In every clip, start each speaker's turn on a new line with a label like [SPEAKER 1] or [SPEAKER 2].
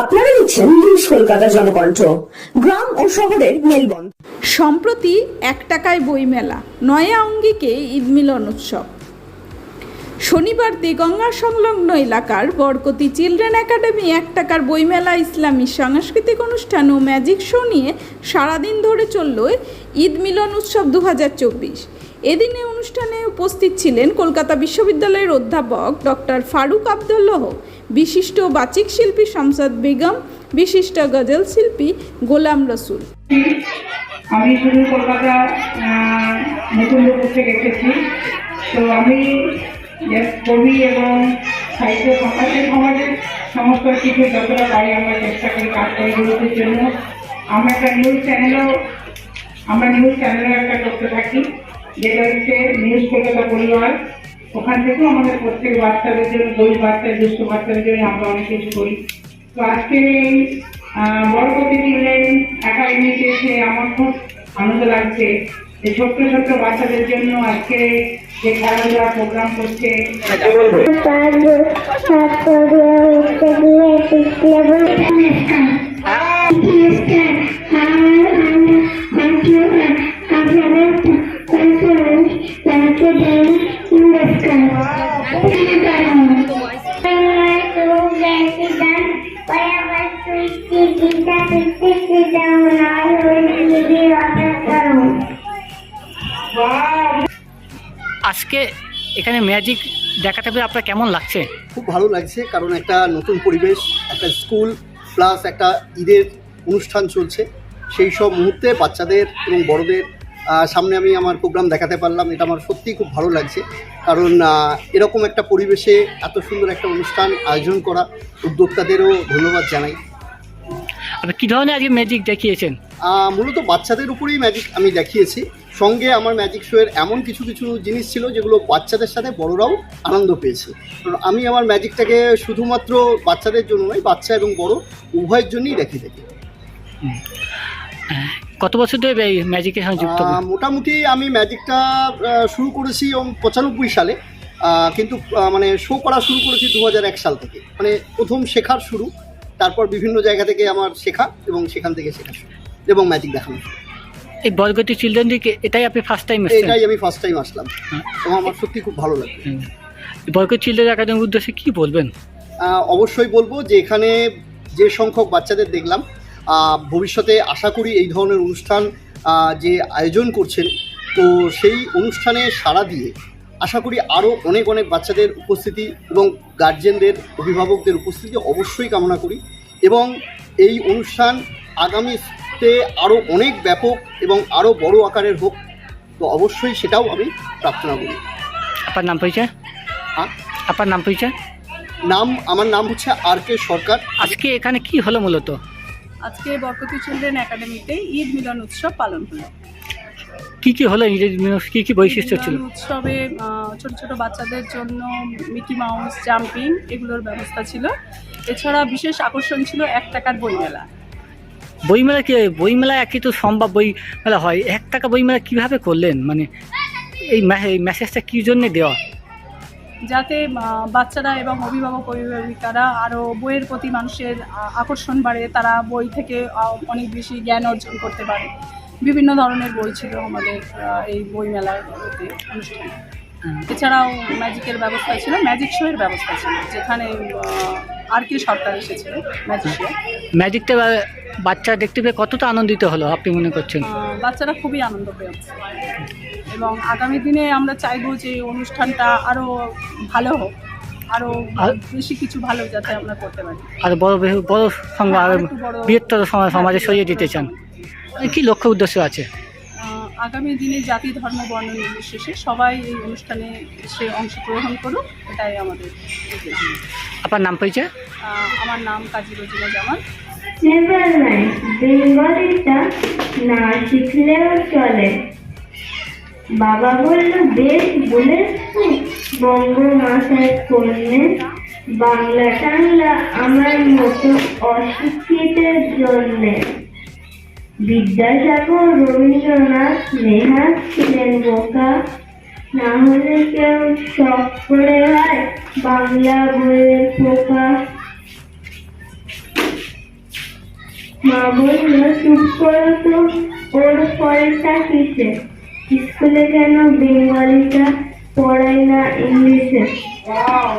[SPEAKER 1] আপনারা দেখছেন গ্রাম ও শহরের মেলবন্ধ
[SPEAKER 2] সম্প্রতি এক টাকায় বইমেলা, নয়া অঙ্গিকে ঈদ মিলন উৎসব। শনিবার দেগঙ্গা সংলগ্ন এলাকার বরকতি চিলড্রেন একাডেমি এক টাকার বইমেলা ইসলামী সাংস্কৃতিক অনুষ্ঠান ও ম্যাজিক শো নিয়ে সারাদিন ধরে চলল ঈদ মিলন উৎসব দু এদিনে অনুষ্ঠানে উপস্থিত ছিলেন কলকাতা বিশ্ববিদ্যালয়ের অধ্যাপক ডক্টর ফারুক আবদুল্লাহ, বিশিষ্ট বাচিক শিল্পী শামসাদ বেগম, বিশিষ্ট গজল শিল্পী গোলাম রসুল।
[SPEAKER 3] আমি শুধু কলকাতা নতুন থেকে এসেছি। তো আমি কবি এবং সাহিত্য সমাজের সমাজের সমস্ত কিছু যতটা পারি আমরা চেষ্টা করি কাজ করি গুরুত্বের জন্য। আমরা একটা নিউজ চ্যানেলও আমরা নিউজ চ্যানেলও একটা করতে থাকি, যেটা হচ্ছে নিউজ কলকাতা পরিবার। ওখান থেকেও আমাদের প্রত্যেক বাচ্চাদের জন্য গরিব বাচ্চা দুষ্ট বাচ্চাদের জন্য আমরা অনেক কিছু করি। তো আজকে এই বরকতি চিলড্রেন একাডেমিতে এসে আমার খুব আনন্দ লাগছে। যে ছোট্ট ছোট্ট বাচ্চাদের জন্য আজকে যে খেলাধুলা প্রোগ্রাম করছে।
[SPEAKER 4] পারব ছাত্রদের উঠতে গিয়ে শিখলে
[SPEAKER 5] আজকে এখানে ম্যাজিক দেখাতে পেরে আপনার কেমন লাগছে?
[SPEAKER 6] খুব ভালো লাগছে, কারণ একটা নতুন পরিবেশ, একটা স্কুল প্লাস একটা ঈদের অনুষ্ঠান চলছে। সেই সব মুহূর্তে বাচ্চাদের এবং বড়দের সামনে আমি আমার প্রোগ্রাম দেখাতে পারলাম। এটা আমার সত্যিই খুব ভালো লাগছে। কারণ এরকম একটা পরিবেশে এত সুন্দর একটা অনুষ্ঠান আয়োজন করা উদ্যোক্তাদেরও ধন্যবাদ জানাই।
[SPEAKER 5] আপনি কী ধরনের আজকে ম্যাজিক দেখিয়েছেন?
[SPEAKER 6] মূলত বাচ্চাদের উপরেই ম্যাজিক আমি দেখিয়েছি। সঙ্গে আমার ম্যাজিক শোয়ের এমন কিছু কিছু জিনিস ছিল যেগুলো বাচ্চাদের সাথে বড়রাও আনন্দ পেয়েছে। আমি আমার ম্যাজিকটাকে শুধুমাত্র বাচ্চাদের জন্য নয় বাচ্চা এবং বড় উভয়ের জন্যই রেখে থাকি।
[SPEAKER 5] কত বছর ধরে এই ম্যাজিকের সঙ্গে যুক্ত?
[SPEAKER 6] মোটামুটি আমি ম্যাজিকটা শুরু করেছি পঁচানব্বই সালে। কিন্তু মানে শো করা শুরু করেছি দু এক সাল থেকে। মানে প্রথম শেখার শুরু। তারপর বিভিন্ন জায়গা থেকে আমার শেখা এবং সেখান থেকে শেখা এবং ম্যাজিক দেখানো
[SPEAKER 5] এই বরগতি চিলড্রেন দিকে এটাই আপনি ফার্স্ট টাইম
[SPEAKER 6] এটাই আমি ফার্স্ট টাইম আসলাম।
[SPEAKER 5] হ্যাঁ।
[SPEAKER 6] এবং আমার সত্যি খুব ভালো লাগে।
[SPEAKER 5] বরগতি চিলড্রেন একাডেমির উদ্দেশ্যে কী বলবেন?
[SPEAKER 6] অবশ্যই বলব যে এখানে যে সংখ্যক বাচ্চাদের দেখলাম ভবিষ্যতে আশা করি এই ধরনের অনুষ্ঠান যে আয়োজন করছেন তো সেই অনুষ্ঠানে সাড়া দিয়ে আশা করি আরও অনেক অনেক বাচ্চাদের উপস্থিতি এবং গার্জেনদের অভিভাবকদের উপস্থিতি অবশ্যই কামনা করি। এবং এই অনুষ্ঠান আগামীতে আরও অনেক ব্যাপক এবং আরও বড় আকারের হোক তো অবশ্যই সেটাও আমি প্রার্থনা করি।
[SPEAKER 5] আপনার নাম পরিচয়?
[SPEAKER 6] আহ,
[SPEAKER 5] আপনার নাম পরিচয়?
[SPEAKER 6] নাম আমার নাম হচ্ছে আর কে সরকার।
[SPEAKER 5] আজকে এখানে কি হলো মূলত?
[SPEAKER 2] আজকে বরকতি চিলড্রেন একাডেমিতে ঈদ মিলন উৎসব পালন হলো।
[SPEAKER 5] কি কি হলো? ইংরেজি নিজের কি কি বৈশিষ্ট্য ছিল?
[SPEAKER 2] উৎসবে ছোট ছোট বাচ্চাদের জন্য মিকি মাউস জাম্পিং এগুলোর ব্যবস্থা ছিল। এছাড়া বিশেষ আকর্ষণ ছিল এক টাকার বইমেলা।
[SPEAKER 5] বইমেলা কি বইমেলা একই তো সম্ভব বই মেলা হয়। এক টাকা বইমেলা কীভাবে করলেন? মানে এই মেসেজটা কী জন্যে দেওয়া?
[SPEAKER 2] যাতে বাচ্চারা এবং অভিভাবক অভিভাবিকারা আরও বইয়ের প্রতি মানুষের আকর্ষণ বাড়ে তারা বই থেকে অনেক বেশি জ্ঞান অর্জন করতে পারে। বিভিন্ন ধরনের বই ছিল আমাদের এই বইমেলার অনুষ্ঠানে। এছাড়াও ম্যাজিকের ব্যবস্থা ছিল ম্যাজিক শোয়ের ব্যবস্থা ছিল যেখানে আর কি সরকার এসেছিল ম্যাজিক শো।
[SPEAKER 5] ম্যাজিকটা বাচ্চা দেখতে পেয়ে কতটা আনন্দিত হলো আপনি মনে করছেন?
[SPEAKER 2] বাচ্চারা খুবই আনন্দ পেয়েছে। এবং আগামী দিনে আমরা চাইব যে এই অনুষ্ঠানটা আরও ভালো হোক আরও
[SPEAKER 5] আর-
[SPEAKER 2] বেশি কিছু ভালো যাতে আমরা করতে পারি।
[SPEAKER 5] আর বড় বড় সঙ্গে আর বৃহত্তর সমাজ- সমাজে সরিয়ে দিতে চান। কি লক্ষ্য উদ্দেশ্য আছে?
[SPEAKER 2] আগামী দিনে জাতি ধর্ম বর্ণ নির্বিশেষে সবাই এই অনুষ্ঠানে এসে অংশগ্রহণ করুক এটাই আমাদের উদ্দেশ্য।
[SPEAKER 5] আপনার নাম পরিচয়?
[SPEAKER 2] আমার নাম কাজী রোজিনা জামান
[SPEAKER 4] নেভার বেঙ্গলিটা না শিখলেও চলে। বাবা বলল বেশ বলেছি বঙ্গ মাথায় করলে বাংলা টাংলা আমার মতো অশিক্ষিতের জন্যে। বিদ্যাসাগর রবীন্দ্রনাথ নেহাত ছিলেন বোকা। না হলে কেউ শখ করে হয় বাংলা বইয়ের পোকা। মা বলল চুপ করো তো ওর ফলটা কিসে? স্কুলে কেন বেঙ্গলিটা পড়ায় না ইংলিশে?
[SPEAKER 3] বাহ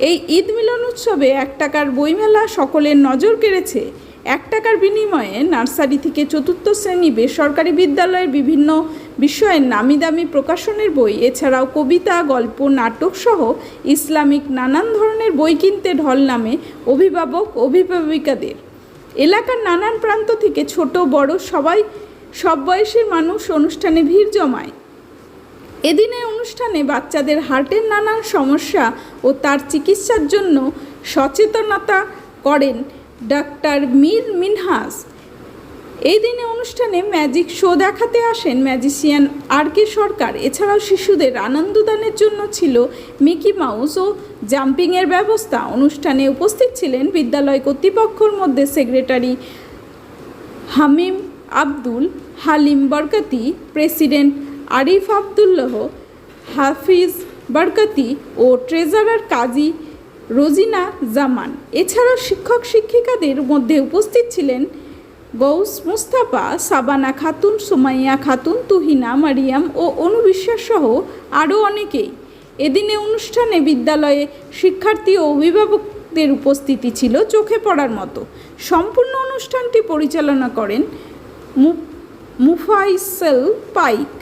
[SPEAKER 2] এই ঈদ মিলন উৎসবে এক টাকার বইমেলা সকলের নজর কেড়েছে। এক টাকার বিনিময়ে নার্সারি থেকে চতুর্থ শ্রেণি বেসরকারি বিদ্যালয়ের বিভিন্ন বিষয়ের নামি দামি প্রকাশনের বই, এছাড়াও কবিতা, গল্প, নাটক সহ ইসলামিক নানান ধরনের বই কিনতে ঢল নামে অভিভাবক, অভিভাবিকাদের। এলাকার নানান প্রান্ত থেকে ছোট, বড়, সবাই, সব বয়সের মানুষ অনুষ্ঠানে ভিড় জমায়। এদিনের অনুষ্ঠানে বাচ্চাদের হার্টের নানান সমস্যা ও তার চিকিৎসার জন্য সচেতনতা করেন ডাক্তার মীর মিনহাস। এই দিনে অনুষ্ঠানে ম্যাজিক শো দেখাতে আসেন ম্যাজিশিয়ান আর কে সরকার। এছাড়াও শিশুদের আনন্দদানের জন্য ছিল মিকি মাউস ও জাম্পিংয়ের ব্যবস্থা। অনুষ্ঠানে উপস্থিত ছিলেন বিদ্যালয় কর্তৃপক্ষের মধ্যে সেক্রেটারি হামিম আব্দুল, হালিম বরকাতি, প্রেসিডেন্ট আরিফ আবদুল্লাহ, হাফিজ বরকতি ও ট্রেজারার কাজী রোজিনা জামান। এছাড়াও শিক্ষক শিক্ষিকাদের মধ্যে উপস্থিত ছিলেন গৌস মুস্তাফা, সাবানা খাতুন, সুমাইয়া খাতুন, তুহিনা, মারিয়াম ও অনুবিশ্বাস সহ আরও অনেকেই। এদিনে অনুষ্ঠানে বিদ্যালয়ে শিক্ষার্থী ও অভিভাবকদের উপস্থিতি ছিল চোখে পড়ার মতো। সম্পূর্ণ অনুষ্ঠানটি পরিচালনা করেন মুফাইসেল পাইক।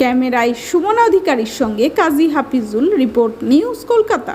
[SPEAKER 2] ক্যামেরায় সুমনা অধিকারীর সঙ্গে কাজী হাফিজুল রিপোর্ট নিউজ কলকাতা।